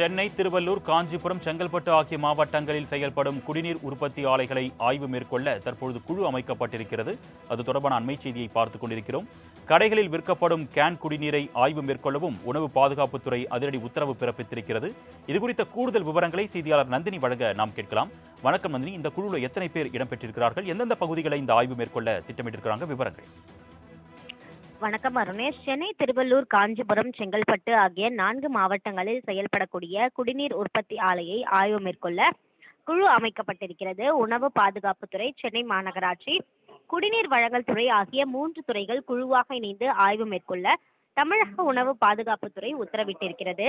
சென்னை திருவள்ளூர் காஞ்சிபுரம் செங்கல்பட்டு ஆகிய மாவட்டங்களில் செயல்படும் குடிநீர் உற்பத்தி ஆலைகளை ஆய்வு மேற்கொள்ள தற்பொழுது குழு அமைக்கப்பட்டிருக்கிறது. அது தொடர்பான அண்மை செய்தியை பார்த்துக் கொண்டிருக்கிறோம். கடைகளில் விற்கப்படும் கேன் குடிநீரை ஆய்வு மேற்கொள்ளவும் உணவு பாதுகாப்புத்துறை அதிரடி உத்தரவு பிறப்பித்திருக்கிறது. இதுகுறித்த கூடுதல் விவரங்களை செய்தியாளர் நந்தினி வழங்க நாம் கேட்கலாம். வணக்கம் நந்தினி. இந்த குழுவில் எத்தனை பேர் இடம்பெற்றிருக்கிறார்கள்? எந்தெந்த பகுதிகளை இந்த ஆய்வு மேற்கொள்ள திட்டமிட்டிருக்கிறாங்க? விவரங்கள். வணக்கம் அருணேஷ் சென்னை திருவள்ளூர் காஞ்சிபுரம் செங்கல்பட்டு ஆகிய நான்கு மாவட்டங்களில் செயல்படக்கூடிய குடிநீர் உற்பத்தி ஆலையை ஆய்வு மேற்கொள்ள குழு அமைக்கப்பட்டிருக்கிறது. உணவு பாதுகாப்புத்துறை சென்னை மாநகராட்சி குடிநீர் வழங்கல் துறை ஆகிய மூன்று துறைகள் குழுவாக இணைந்து ஆய்வு மேற்கொள்ள தமிழக உணவு பாதுகாப்புத்துறை உத்தரவிட்டிருக்கிறது.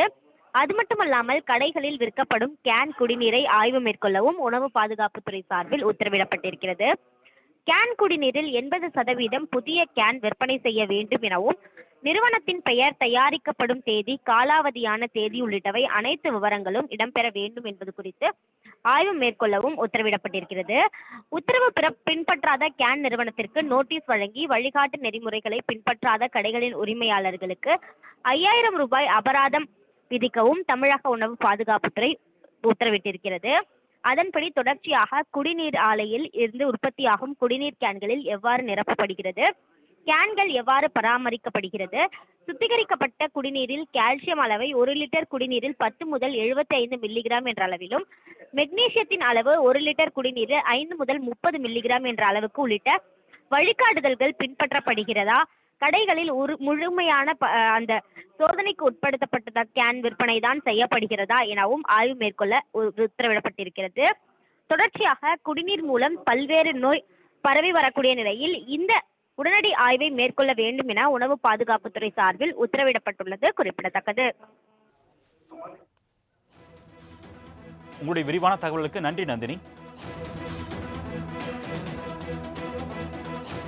அது மட்டுமல்லாமல் கடைகளில் விற்கப்படும் கேன் குடிநீரை ஆய்வு மேற்கொள்ளவும் உணவு பாதுகாப்புத்துறை சார்பில் உத்தரவிடப்பட்டிருக்கிறது. கேன் குடிநீரில் எண்பது சதவீதம் புதிய கேன் விற்பனை செய்ய வேண்டும் எனவும் நிறுவனத்தின் பெயர் தயாரிக்கப்படும் தேதி காலாவதியான தேதி உள்ளிட்டவை அனைத்து விவரங்களும் இடம்பெற வேண்டும் என்பது குறித்து ஆய்வு மேற்கொள்ளவும் உத்தரவிடப்பட்டிருக்கிறது. உத்தரவு பிற பின்பற்றாத கேன் நிறுவனத்திற்கு நோட்டீஸ் வழங்கி வழிகாட்டு நெறிமுறைகளை பின்பற்றாத கடைகளின் உரிமையாளர்களுக்கு ஐயாயிரம் ரூபாய் அபராதம் விதிக்கவும் தமிழக உணவு பாதுகாப்புத்துறை உத்தரவிட்டிருக்கிறது. அதன்படி தொடர்ச்சியாக குடிநீர் ஆலையில் இருந்து உற்பத்தியாகும் குடிநீர் கேன்களில் எவ்வாறு நிரப்பப்படுகிறது? கேன்கள் எவ்வாறு பராமரிக்கப்படுகிறது? சுத்திகரிக்கப்பட்ட குடிநீரில் கால்சியம் அளவை ஒரு லிட்டர் குடிநீரில் பத்து முதல் எழுபத்தி ஐந்து மில்லிகிராம் என்ற அளவிலும் மெக்னீசியத்தின் அளவு ஒரு லிட்டர் குடிநீரில் ஐந்து முதல் முப்பது மில்லிகிராம் என்ற அளவுக்கு உள்ளிட்ட வழிகாட்டுதல்கள் பின்பற்றப்படுகிறதா? கடைகளில் ஒரு முழுமையான ப- அந்த சோதனைக்கு உட்படுத்தப்பட்டதாக கேன் விற்பனை தான் செய்யப்படுகிறதா எனவும் ஆய்வு மேற்கொள்ள உத்தரவிடப்பட்டிருக்கிறது. தொடர்ச்சியாக குடிநீர் மூலம் பல்வேறு நோய் பரவி வரக்கூடிய நிலையில் இந்த உடனடி ஆய்வை மேற்கொள்ள வேண்டும் என உணவு பாதுகாப்புத்துறை சார்பில் உத்தரவிடப்பட்டுள்ளது குறிப்பிடத்தக்கது. உங்களுடைய விரிவான தகவலுக்கு நன்றி நந்தினி.